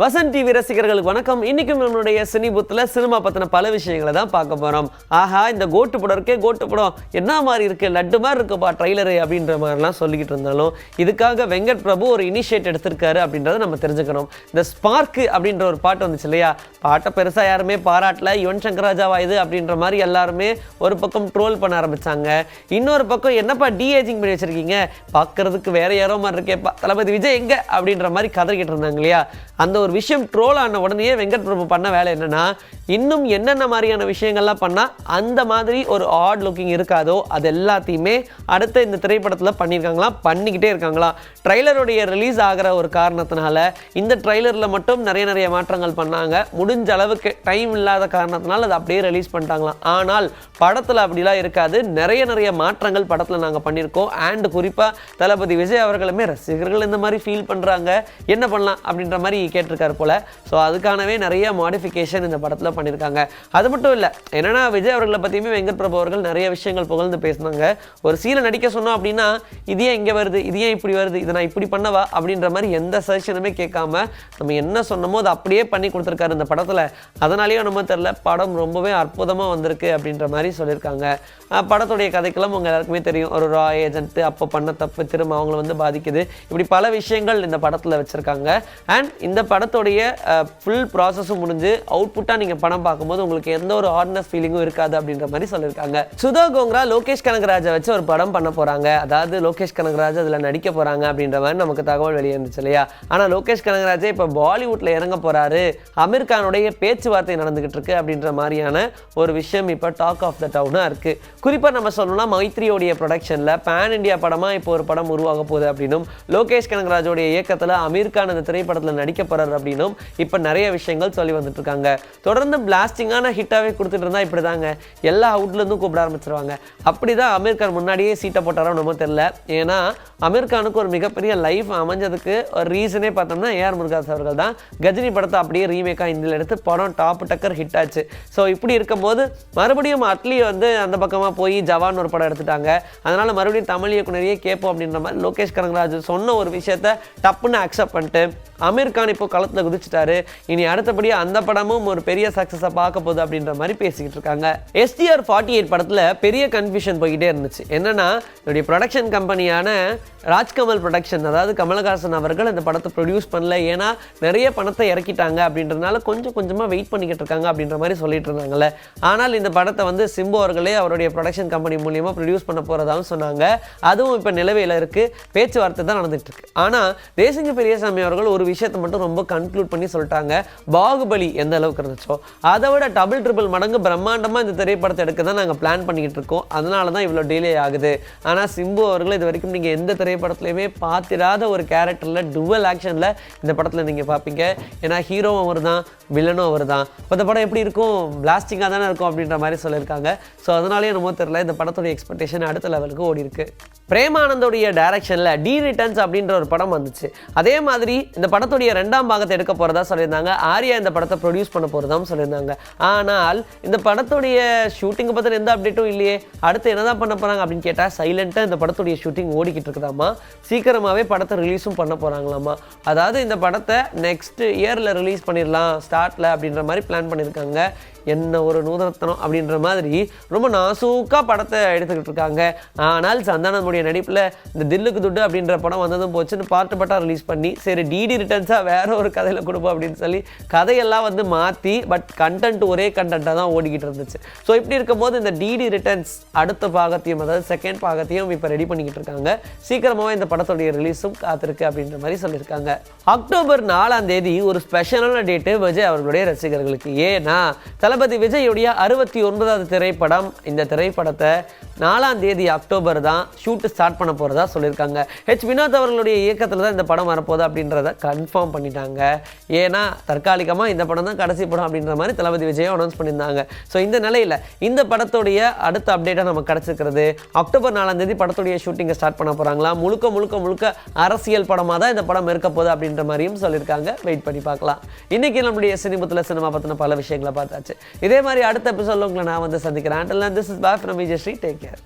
Vasan TV ரசிகர்களுக்கு வணக்கம். இன்னைக்கும் நம்மளுடைய சினி புத்தில் சினிமா பற்றின பல விஷயங்களை தான் பார்க்க போகிறோம் ஆஹா இந்த கோட்டு படம் இருக்கே கோட்டு படம் என்ன மாதிரி இருக்கு? லட்டு மாதிரி இருக்குப்பா ட்ரைலரு அப்படின்ற மாதிரிலாம் சொல்லிக்கிட்டு இருந்தாலும் இதுக்காக வெங்கட் பிரபு ஒரு இனிஷியேட் எடுத்திருக்காரு அப்படின்றத நம்ம தெரிஞ்சுக்கணும். இந்த ஸ்பார்க்கு அப்படின்ற ஒரு பாட்டு வந்துச்சு இல்லையா? பாட்டை பெருசாக யாருமே பாராட்டல. யுவன் சங்கர் ராஜாவா இது அப்படின்ற மாதிரி எல்லாருமே ஒரு பக்கம் ட்ரோல் பண்ண ஆரம்பிச்சாங்க. இன்னொரு பக்கம் என்னப்பா டிஏஜிங் பண்ணி வச்சிருக்கீங்க? பார்க்குறதுக்கு வேற யாரோ மாதிரி இருக்கேப்பா. தளபதி விஜய் எங்க? அப்படின்ற மாதிரி கதறிக்கிட்டு இருந்தாங்க இல்லையா? அந்த ஒரு விஷயம் ட்ரோல் ஆன உடனே வெங்கட் பிரபு பண்ண வேலை என்னென்னா இன்னும் என்னென்ன மாதிரியான விஷயங்கள்லாம் பண்ணால் அந்த மாதிரி ஒரு ஆட் லுக்கிங் இருக்காதோ அது எல்லாத்தையுமே அடுத்த இந்த திரைப்படத்தில் பண்ணியிருக்காங்களாம் பண்ணிக்கிட்டே இருக்காங்களாம் ட்ரைலருடைய ரிலீஸ் ஆகிற ஒரு காரணத்தினால இந்த ட்ரைலரில் மட்டும் நிறைய நிறைய மாற்றங்கள் பண்ணாங்க. முடிஞ்ச அளவுக்கு டைம் இல்லாத காரணத்தினால அதை அப்படியே ரிலீஸ் பண்ணிட்டாங்களாம். ஆனால் படத்தில் அப்படிலாம் இருக்காது. நிறைய நிறைய மாற்றங்கள் படத்தில் நாங்கள் பண்ணியிருக்கோம். அண்ட் குறிப்பாக தளபதி விஜய் அவர்களுமே ரசிகர்கள் இந்த மாதிரி ஃபீல் பண்ணுறாங்க என்ன பண்ணலாம் அப்படின்ற மாதிரி கேட்டிருக்காரு போல. ஸோ அதுக்கானவே நிறைய மாடிஃபிகேஷன் இந்த படத்தில் பண்ணியிருக்காங்க. அது மட்டும் இல்லை என்னென்னா விஜய் அவர்களை பற்றியுமே வெங்கட் பிரபு அவர்கள் நிறைய விஷயங்கள் புகழ்ந்து பேசினாங்க. ஒரு சீனை நடிக்க சொன்னோம் அப்படின்னா இது ஏன் இங்கே வருது இது ஏன் இப்படி வருது இதை நான் இப்படி பண்ணவா அப்படின்ற மாதிரி எந்த சஜஷனுமே கேட்காம நம்ம என்ன சொன்னமோ அதை அப்படியே பண்ணி கொடுத்துருக்காரு இந்த படத்தில். அதனாலேயும் நம்ம தெரில படம் ரொம்பவே அற்புதமாக வந்திருக்கு அப்படின்ற மாதிரி சொல்லியிருக்காங்க. படத்துடைய கதைக்கெல்லாம் உங்கள் எல்லாருக்குமே தெரியும். ஒரு ரா ஏஜென்ட் அப்போ பண்ண தப்பு திரும்ப அவங்கள வந்து பாதிக்குது. இப்படி பல விஷயங்கள் இந்த படத்தில் வச்சுருக்காங்க. அண்ட் இந்த படம் படத்துடைய ஃபுல் ப்ராசஸும் முடிஞ்சு அவுட்புட்டாக நீங்கள் படம் பார்க்கும்போது உங்களுக்கு எந்த ஒரு ஹார்ட்னஸ் ஃபீலிங்கும் இருக்காது அப்படின்ற மாதிரி சொல்லியிருக்காங்க. சுதா கோங்ரா லோகேஷ் கனகராஜை வச்சு ஒரு படம் பண்ண போகிறாங்க அதாவது லோகேஷ் கனகராஜ் அதில் நடிக்க போகிறாங்க அப்படின்ற மாதிரி நமக்கு தகவல் வெளியே இருந்துச்சு இல்லையா? ஆனால் லோகேஷ் கனகராஜே இப்போ பாலிவுட்டில் இறங்க போகிறாரு அமீர் கானுடைய பேச்சுவார்த்தை நடந்துகிட்டு இருக்கு அப்படின்ற மாதிரியான ஒரு விஷயம் இப்போ டாக் ஆஃப் த டவுனாக இருக்குது குறிப்பாக நம்ம சொல்லணும்னா மைத்ரியோடைய ப்ரொடக்ஷனில் பேன் இண்டியா படமாக இப்போ ஒரு படம் உருவாக போகுது அப்படின்னும் லோகேஷ் கனகராஜோடைய இயக்கத்தில் அமீர் கான் அந்த திரைப்படத்தில் நடிக்க போகிறார் அப்படின்னும் இப்போ நிறைய விஷயங்கள் சொல்லி வந்துட்டு இருக்காங்க தொடர்ந்து பிளாஸ்டிங்கான ஹிட்டாகவே கொடுத்துட்டு இருந்தால் இப்படி தாங்க எல்லா அவுட்லேருந்தும் கூப்பிட ஆரம்பிச்சிருவாங்க. அப்படி தான் அமீர் கான் முன்னாடியே சீட்டை போட்டாரோ நம்ம தெரில ஏன்னா அமீர் கானுக்கு ஒரு மிகப்பெரிய லைஃப் அமைஞ்சதுக்கு ஒரு ரீசனே பார்த்தோம்னா ஏஆர் முருகாஸ் அவர்கள் தான். கஜினி படத்தை அப்படியே ரீமேக்காக இந்தியில் எடுத்து படம் டாப் டக்கர் ஹிட் ஆச்சு. ஸோ இப்படி இருக்கும்போது மறுபடியும் அட்லி வந்து அந்த பக்கமாக போய் ஜவான் ஒரு படம் எடுத்துட்டாங்க. அதனால் மறுபடியும் தமிழ் இயக்குனரையே கேட்போம் அப்படின்ற மாதிரி லோகேஷ் கனகராஜ் சொன்ன ஒரு விஷயத்த டப்புன்னு அக்செப்ட் பண்ணிட்டு அமீர் கான் இப்போ களத்தில் குதிச்சிட்டாரு. இனி அடுத்தபடியாக அந்த படமும் ஒரு பெரிய சக்ஸஸை பார்க்க போகுது அப்படின்ற மாதிரி பேசிக்கிட்டு இருக்காங்க. எஸ்டிஆர் ஃபார்ட்டி எயிட் படத்தில் பெரிய கன்ஃபியூஷன் போய்கிட்டே இருந்துச்சு. என்னன்னா என்னுடைய ப்ரொடக்ஷன் கம்பெனியான ராஜ்கமல் ப்ரொடக்ஷன் அதாவது கமலஹாசன் அவர்கள் இந்த படத்தை ப்ரொடியூஸ் பண்ணல. ஏன்னா நிறைய பணத்தை இறக்கிட்டாங்க அப்படின்றதுனால கொஞ்சம் கொஞ்சமாக வெயிட் பண்ணிக்கிட்டு இருக்காங்க அப்படின்ற மாதிரி சொல்லிட்டு இருந்தாங்கல்ல. ஆனால் இந்த படத்தை வந்து சிம்பு அவர்களே அவருடைய ப்ரொடக்ஷன் கம்பெனி மூலியமாக ப்ரொடியூஸ் பண்ண போகிறதாகவும் சொன்னாங்க. அதுவும் இப்போ நிலவையில் இருக்குது பேச்சுவார்த்தை தான் நடந்துட்டு இருக்கு. ஆனால் தேசிங்க பெரியசாமி அவர்கள் ஒரு விஷயத்தை மட்டும் ரொம்ப கன்க்ளூட் பண்ணி சொல்லிட்டாங்க. பாகுபலி எந்த அளவுக்கு இருந்துச்சோ அதை விட டபுள் ட்ரிபிள் மடங்கு பிரம்மாண்டமாக இந்த திரைப்படத்தை எடுக்க தான் நாங்கள் பிளான் பண்ணிக்கிட்டு இருக்கோம். அதனால தான் இவ்வளோ டிலே ஆகுது. ஆனால் சிம்பு அவர்கள் இது வரைக்கும் நீங்கள் எந்த திரைப்படத்துலையுமே பார்த்திராத ஒரு கேரக்டரில் டுவல் ஆக்ஷனில் இந்த படத்தில் நீங்கள் பார்ப்பீங்க. ஏன்னா ஹீரோவும் அவர் தான் வில்லனும் அவர் தான் இப்போ இந்த படம் எப்படி இருக்கும்? பிளாஸ்டிங்காக தானே இருக்கும் அப்படின்ற மாதிரி சொல்லியிருக்காங்க. ஸோ அதனாலே என்னமோ தெரியல இந்த படத்துடைய எக்ஸ்பெக்டேஷன் அடுத்த லெவலுக்கு ஓடி இருக்கு. பிரேமானந்தோடைய டைரக்ஷனில் டி ரிட்டர்ன்ஸ் அப்படின்ற ஒரு படம் வந்துச்சு. அதே மாதிரி இந்த படத்துடைய ரெண்டாம் பாகம் பாகத்தை எடுக்க போகிறதா சொல்லியிருந்தாங்க. ஆர்யா இந்த படத்தை ப்ரொடியூஸ் பண்ண போகிறதாவும் சொல்லியிருந்தாங்க. ஆனால் இந்த படத்துடைய ஷூட்டிங்கை பற்றின எந்த அப்டேட்டும் இல்லையே. அடுத்து என்ன தான் பண்ண போகிறாங்க அப்படின்னு கேட்டால் சைலண்ட்டாக இந்த படத்துடைய ஷூட்டிங் ஓடிக்கிட்டு இருக்குதாமா சீக்கிரமாகவே படத்தை ரிலீஸும் பண்ண போகிறாங்களாமா அதாவது இந்த படத்தை நெக்ஸ்ட் இயரில் ரிலீஸ் பண்ணிடலாம் ஸ்டார்ட்டில் அப்படின்ற மாதிரி பிளான் பண்ணியிருக்காங்க. என்ன ஒரு நூதனத்தனம் அப்படின்ற மாதிரி ரொம்ப நாசூக்காக படத்தை எடுத்துக்கிட்டு இருக்காங்க. ஆனால் சந்தானமுடைய நடிப்பில் இந்த தில்லுக்கு துட்டு அப்படின்ற படம் வந்ததும் போச்சுன்னு பாட்டு பாட்டாக ரிலீஸ் பண்ணி சரி டிடி ரிட்டர்ன்ஸாக வேற ஒரு கதையில் கொடுப்போம் அப்படின்னு சொல்லி கதையெல்லாம் வந்து மாற்றி பட் கண்டென்ட் ஒரே கண்டென்ட்டாக தான் ஓடிக்கிட்டு இருந்துச்சு. ஸோ இப்படி இருக்கும்போது இந்த டிடி ரிட்டர்ன்ஸ் அடுத்த பாகத்தையும் அதாவது செகண்ட் பாகத்தையும் இப்போ ரெடி பண்ணிக்கிட்டு இருக்காங்க. சீக்கிரமாகவே இந்த படத்துடைய ரிலீஸும் காத்திருக்கு அப்படின்ற மாதிரி சொல்லியிருக்காங்க. அக்டோபர் நாலாம் தேதி ஒரு ஸ்பெஷலான டேட்டு விஜய் அவர்களுடைய ரசிகர்களுக்கு. ஏன்னா தளபதி விஜயுடைய அறுபத்தி ஒன்பதாவது திரைப்படம். இந்த திரைப்படத்தை நாலாம் தேதி அக்டோபர் தான் ஷூட் ஸ்டார்ட் பண்ண போகிறதா சொல்லியிருக்காங்க. ஹெச் வினோத் அவர்களுடைய இயக்கத்தில் தான் இந்த படம் வரப்போகுது அப்படின்றத கன்ஃபார்ம் பண்ணிட்டாங்க. ஏன்னா தற்காலிகமாக இந்த படம் தான் கடைசி படம் அப்படின்ற மாதிரி தளபதி விஜயம் அனௌன்ஸ் பண்ணியிருந்தாங்க. ஸோ இந்த நிலையில் இந்த படத்துடைய அடுத்த அப்டேட்டாக நமக்கு கிடச்சிருக்கிறது. அக்டோபர் நாலாம் தேதி படத்துடைய ஷூட்டிங்கை ஸ்டார்ட் பண்ண போகிறாங்களா முழுக்க முழுக்க முழுக்க அரசியல் படமாக தான் இந்த படம் இருக்க போகுது அப்படின்ற மாதிரியும் சொல்லியிருக்காங்க. வெயிட் பண்ணி பார்க்கலாம். இன்றைக்கி நம்முடைய சினிமத்தில் சினிமா பற்றின பல விஷயங்களை பார்த்தாச்சு. இதே மாதிரி அடுத்த எபிசோட உங்களை நான் வந்து சந்திக்கிறேன். This is bye from Vijay Sri take care